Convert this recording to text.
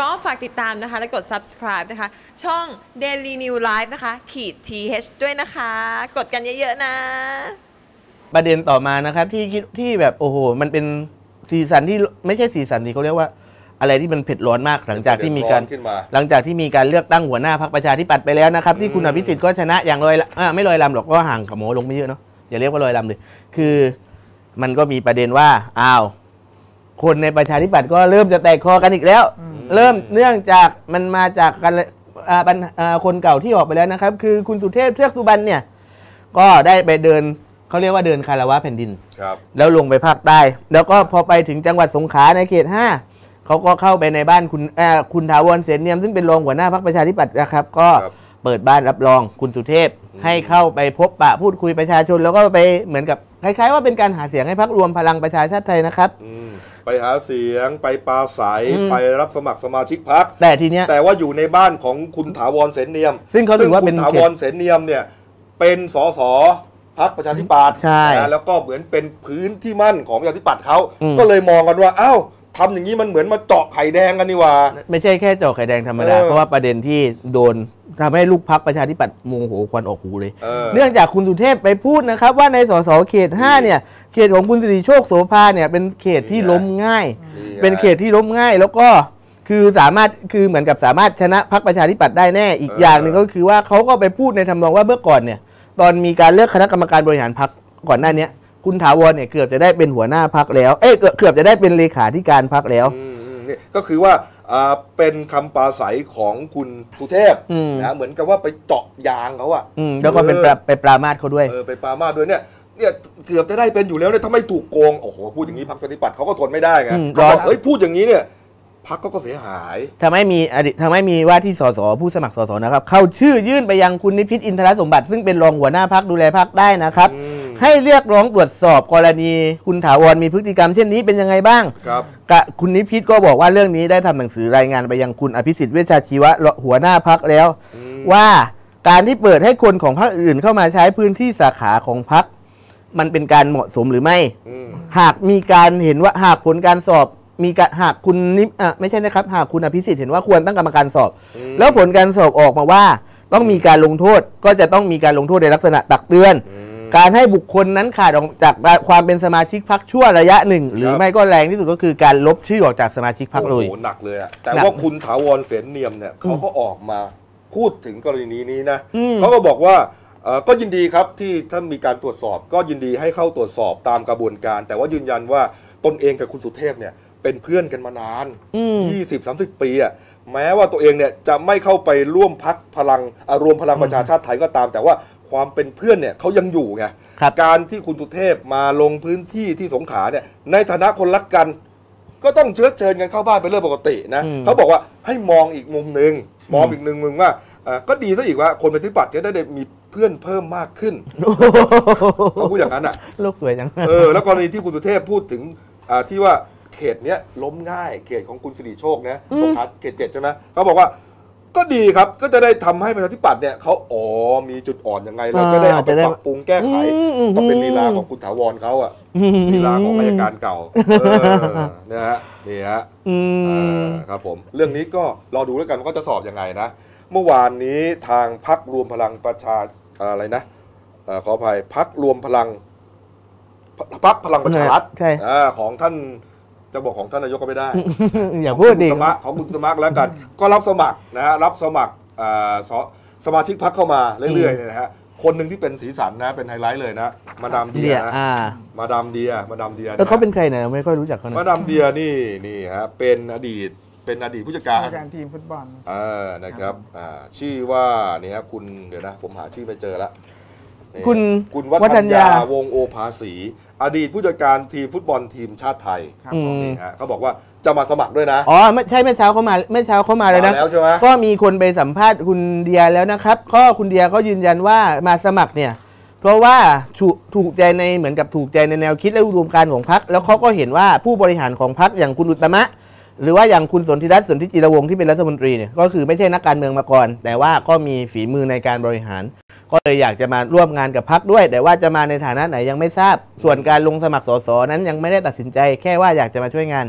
ก็ฝากติดตามนะคะ และกด subscribe นะคะ ช่อง Daily New Life นะคะ ขีด th ด้วยนะคะ กดกันเยอะๆนะ ประเด็นต่อมานะครับที่คิดที่แบบโอ้โห มันเป็นสีสันที่ไม่ใช่สีสันที่เขาเรียกว่าอะไรที่มันเผ็ดร้อนมากหลังจากที่มีการเดือดร้อนขึ้นมา หลังจากที่มีการเลือกตั้งหัวหน้าพรรคประชาธิปัตย์ไปแล้วนะครับ ที่คุณอภิสิทธิ์ก็ชนะอย่างลอยละอ่าไม่ลอยลำหรอกก็ห่างกับหมอลงไม่เยอะเนาะอย่าเรียกว่าลอยลำเลย คือมันก็มีประเด็นว่าอ้าวคนในประชาธิปัตย์ก็เริ่มจะแตกคอกันอีกแล้ว เริ่มเนื่องจากมันมาจากกันอ่าปัญอ่าคนเก่าที่ออกไปแล้วนะครับ คือคุณสุเทพเทือกสุบรรณเนี่ย ก็ได้ไปเดินเขาเรียกว่าเดินคาราวะแผ่นดิน ครับ แล้วลงไปภาคใต้ แล้วก็พอไปถึงจังหวัดสงขลาในเขต 5เขาก็เข้าไปในบ้านคุณเอ่อคุณถาวรเสนเนียมซึ่งเป็นรองหัวหน้าพรรคประชาธิปัตย์นะครับ ก็ครับ เปิดบ้านรับรองคุณสุเทพ ให้เข้าไปพบปะพูดคุยประชาชน แล้วก็ไปเหมือนกับคล้ายๆว่าเป็นการหาเสียงให้พรรครวมพลังประชาชาติไทยนะครับ อืมไปหาเสียงไปปราศัยอืม ไปรับสมัครสมาชิกพรรคแต่ทีเนี้ย แต่ว่าอยู่ในบ้านของคุณถาวรเสนเนียมซึ่งเขาถือว่าเป็นคุณถาวรเสนเนียมเนี่ยเป็นสสพรรคประชาธิปัตย์ใช่นะแล้วก็เหมือนเป็นพื้นที่มั่นของประชาธิปัตย์เขาอืม ก็เลยมองกันว่าอ้าว ทำอย่างนี้มันเหมือนมาเจาะไข่แดงกันนี่หว่า ไม่ใช่แค่เจาะไข่แดงธรรมดาเออเพราะว่าประเด็นที่โดนทำให้ลูกพักประชาธิปัตย์โมโหควันออกหูเลยเออเนื่องจากคุณสุเทพไปพูดนะครับ ว่าในสสเขต5เนี่ยเขตของคุณสิริโชคโสภาเนี่ยเป็นเขตที่ล้มง่ายนี่ไงเป็นเขตที่ล้มง่ายแล้วก็คือสามารถคือเหมือนกับสามารถชนะพรรคประชาธิปัตย์ได้แน่อีกเออออย่างหนึ่งก็คือว่าเขาก็ไปพูดในทำนองว่าเมื่อก่อนเนี่ย ตอนมีการเลือกคณะกรรมการบริหารพรรคก่อนหน้าเนี้ย คุณถาวรเนี่ยเกือบจะได้เป็นหัวหน้าพรรคแล้ว เอ้ยเกือบเกือบจะได้เป็นเลขาธิการพรรคแล้ว อืมอืมนี่ก็คือว่าอ่าเป็นคำปราศัยของคุณสุเทพอืม นะเหมือนกับว่าไปเจาะยางเขาอะอืมแล้วก็เป็นปราไปปรามาสเขาด้วย เออไปปรามาสด้วยเนี่ยเนี่ยเกือบจะได้เป็นอยู่แล้วเนี่ยถ้าไม่ถูกโกงโอ้โหพูดอย่างนี้พรรคปฏิปัติเขาก็ทนไม่ได้ไงอืมเขาบอกเอ้ยพูดอย่างนี้เนี่ยพรรคก็ก็เสียหาย ทำให้มีอดีตทำให้มีว่าที่สสผู้สมัครสสนะครับ เข้าชื่อยื่นไปยังคุณนิพิษอินทรสมบัติ ซึ่งเป็นรองหัวหน้าพักดูแลพักได้นะครับ อืม ให้เรียกร้องตรวจสอบกรณีคุณถาวรมีพฤติกรรมเช่นนี้เป็นยังไงบ้างครับกะคุณนิพิษก็บอกว่าเรื่องนี้ได้ทำหนังสือรายงานไปยังคุณอภิสิทธิ์เวชชาชีวะหัวหน้าพักแล้วอืมว่าการที่เปิดให้คนของพรรคอื่นเข้ามาใช้พื้นที่สาขาของพรรคมันเป็นการเหมาะสมหรือไม่อืมหากมีการเห็นว่าหากผลการสอบมีการหากคุณนิอะไม่ใช่นะครับ หากคุณอภิสิทธิ์เห็นว่าควรตั้งกรรมการสอบอืมแล้วผลการสอบออกมาว่า ต้องมีการลงโทษก็จะต้องมีการลงโทษในลักษณะตักเตือนอืม การให้บุคคลนั้นขาดออกจากความเป็นสมาชิกพรรคชั่วระยะหนึ่ง หรือครับไม่ก็แรงที่สุดก็คือการลบชื่อออกจากสมาชิกพรรคเลยโอ้โหหนักเลยอะแต่หนักว่าคุณถาวรเสนเนียมเนี่ยเขาก็ออกมาพูดถึงกรณีนี้นะอืมเขาก็บอกว่าเอ่อก็ยินดีครับที่ถ้ามีการตรวจสอบ ก็ยินดีให้เข้าตรวจสอบตามกระบวนการ แต่ว่ายืนยันว่าตนเองกับคุณสุเทพเนี่ยเป็นเพื่อนกันมานานอืม20 30 ปีอะแม้ว่าตัวเองเนี่ยจะไม่เข้าไปร่วมพักพลังอะรวมพลังประชาชาติไทยก็ตาม แต่ว่า ความเป็นเพื่อนเนี่ยเขายังอยู่ไงครับการที่คุณสุเทพมาลงพื้นที่ที่สงขลาเนี่ยในฐานะคนรักกัน ก็ต้องเชื้อเชิญกันเข้าบ้านเป็นเรื่องปกตินะอืม เขาบอกว่าให้มองอีกมุมหนึ่งมองอีกหนึ่งมุมว่าเอ่อก็ดีซะอีกว่าคนปฏิบัติจะได้มีเพื่อนเพิ่มมากขึ้นเขาพูดอย่างนั้นอะ โลกสวยจัง เออแล้วกรณีที่คุณสุเทพพูดถึงอ่าที่ว่าเขตเนี้ยล้มง่ายเขตของคุณสิริโชคนะอืม สงขลาเขตเจ็ดใช่ไหมเขาบอกว่า ก็ดีครับก็จะได้ทำให้ประชาธิปัตย์เนี่ยเขาอ๋อมีจุดอ่อนยังไง เราจะได้เอาไปปรับปรุงแก้ไขอืมอืมก็เป็นลีลาของคุณถาวรเขาอะลีลาของอายการเก่าเออนะฮะนี่ฮะอืเอมอครับผมเรื่องนี้ก็รอดูแล้วกันว่าเขาจะสอบยังไงนะ เมื่อวานนี้ทางพักรวมพลังประชาอะไรนะเอ่อขออภัยพักรวมพลังพักพลังประชารัฐใช่อ่าของท่าน จะบอกของท่านนายกก็ไม่ได้ อย่าพูดดิของคุณสมัครของคุณสมัครแล้วกัน ก็รับสมัครนะฮะรับสมัครอ่าสสมาชิกพักเข้ามาเรื่อยๆเนี่ยนะฮะคนหนึ่งที่เป็นสีสันนะเป็นไฮไลท์เลยนะ มาดามเดีเดียยนะอ่ามาดามเดียมาดามเดียแล้วเขาเป็นใครเนี่ยไม่ค่อยรู้จักเขามานะดามเดียนี่นี่ฮะเป็นอดีตเป็นอดีตผู้จัดการผู้จัดการทีมฟุตบอลอ่านะครับอ่าชื่อว่านี่ฮะคุณเดี๋ยวนะ ผมหาชื่อไม่เจอละนี่ คุณคุณวัวัฒฒนนยายาวงโอภาสี อดีตผู้จัดการทีมฟุตบอลทีมชาติไทยครับอืมนี่ฮะเขาบอกว่าจะมาสมัครด้วยนะ อ๋อไม่ใช่เมื่อเช้าเขามาเมื่อเช้าเขามาเลยนะมาแล้วใช่ไหมก็มีคนไปสัมภาษณ์คุณเดียแล้วนะครับ ก็คุณเดียก็ยืนยันว่ามาสมัครเนี่ย เพราะว่าถูกถูกใจในเหมือนกับถูกใจในแนวคิดและอุดมการณ์ของพรรคแล้วเขาก็เห็นว่าผู้บริหารของพรรคอย่างคุณอุตตมะ หรือว่าอย่างคุณสนธิรัตน์สนธิจิรวงศ์ที่เป็นรัฐมนตรีเนี่ยก็คือไม่ใช่นักการเมืองมาก่อน แต่ว่าก็มีฝีมือในการบริหาร ก็เลยอยากจะมาร่วมงานกับพรรคด้วย แต่ว่าจะมาในฐานะไหนยังไม่ทราบ ส่วนการลงสมัครสสนั้นยังไม่ได้ตัดสินใจ แค่ว่าอยากจะมาช่วยงาน